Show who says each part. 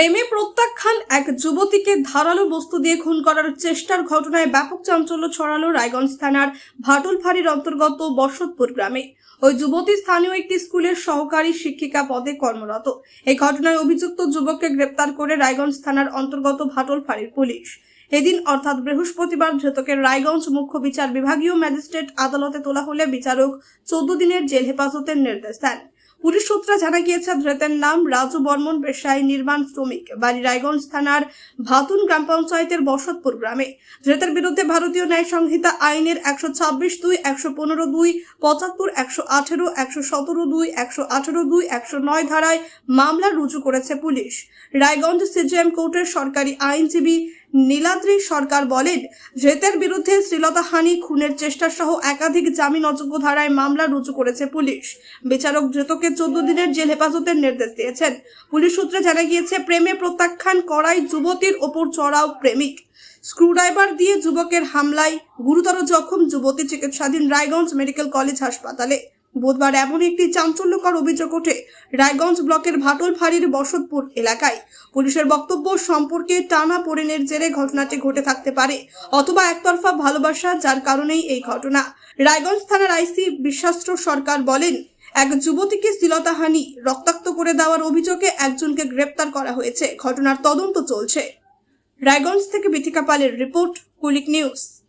Speaker 1: প্রেমে প্রত্যাখ্যান এক যুবতীকে ধারালো বস্তু দিয়ে খুন করার চেষ্টার ঘটনায় ব্যাপক চাঞ্চল্য ছড়ালো রায়গঞ্জ থানার ভাটুলফাড়ির অন্তর্গত বসতপুর গ্রামে। ওই যুবতী স্থানীয় একটি স্কুলের সহকারী শিক্ষিকা পদে কর্মরত। এই ঘটনায় অভিযুক্ত যুবককে গ্রেপ্তার করে রায়গঞ্জ থানার অন্তর্গত ভাটুলফাড়ির পুলিশ। এদিন, অর্থাৎ বৃহস্পতিবার ধৃতকে রায়গঞ্জ মুখ্য বিচার বিভাগীয় ম্যাজিস্ট্রেট আদালতে তোলা হলে বিচারক চোদ্দ দিনের জেল হেফাজতের নির্দেশ দেন। পুলিশ সূত্রে জানা গিয়েছে, ধৃতের নাম রাজু বর্মন পেশায় নির্মাণ শ্রমিক। বাড়ি রায়গঞ্জ থানার ভাতুন গ্রাম পঞ্চায়েতের বসতপুর গ্রামে। ধৃতের বিরুদ্ধে ভারতীয় ন্যায় সংহিতা আইনের একশো ছাব্বিশ দুই, একশো পনেরো দুই, পঁচাত্তর, একশো আঠেরো, একশো সতেরো দুই, একশো আঠেরো দুই, একশো নয় ধারায় মামলা রুজু করেছে পুলিশ। রায়গঞ্জ সিজিএম কোর্টের সরকারি আইনজীবী নীলাদ্রি সরকার বলেন, ধৃতের বিরুদ্ধে শ্লীলতাহানি খুনের চেষ্টা সহ একাধিক জামিন অযোগ্য ধারায় মামলা রুজু করেছে পুলিশ। বিচারক ধৃতকে চোদ্দ দিনের জেল হেফাজতের নির্দেশ দিয়েছেন। পুলিশ সূত্রে জানা গিয়েছে, প্রেমে প্রত্যাখ্যান করায় যুবতীর ওপর চড়াও প্রেমিক। স্ক্রুড্রাইভার দিয়ে যুবকের হামলায় গুরুতর জখম যুবতী চিকিৎসাধীন রায়গঞ্জ মেডিকেল কলেজ হাসপাতালে। বুধবার এমন একটি চাঞ্চল্যকর অভিযোগ ওঠে রায়গঞ্জ ব্লকের ভাটল ফাঁড়ির বসতপুর এলাকায়। পুলিশের বক্তব্য সম্পর্কে টানা পড়েনের জেরে ঘটনাটি ঘটে থাকতে পারে অথবা একতরফা ভালোবাসা, যার কারণেই এই ঘটনা। রায়গঞ্জ থানার আইসি বিশ্বাস্ত্র সরকার বলেন, এক যুবতীকে শ্লীলতাহানি, রক্তাক্ত করে দেওয়ার অভিযোগে একজনকে গ্রেপ্তার করা হয়েছে। ঘটনার তদন্ত চলছে। রায়গঞ্জ থেকে বিথিকা পালের রিপোর্ট কুলিক নিউজ।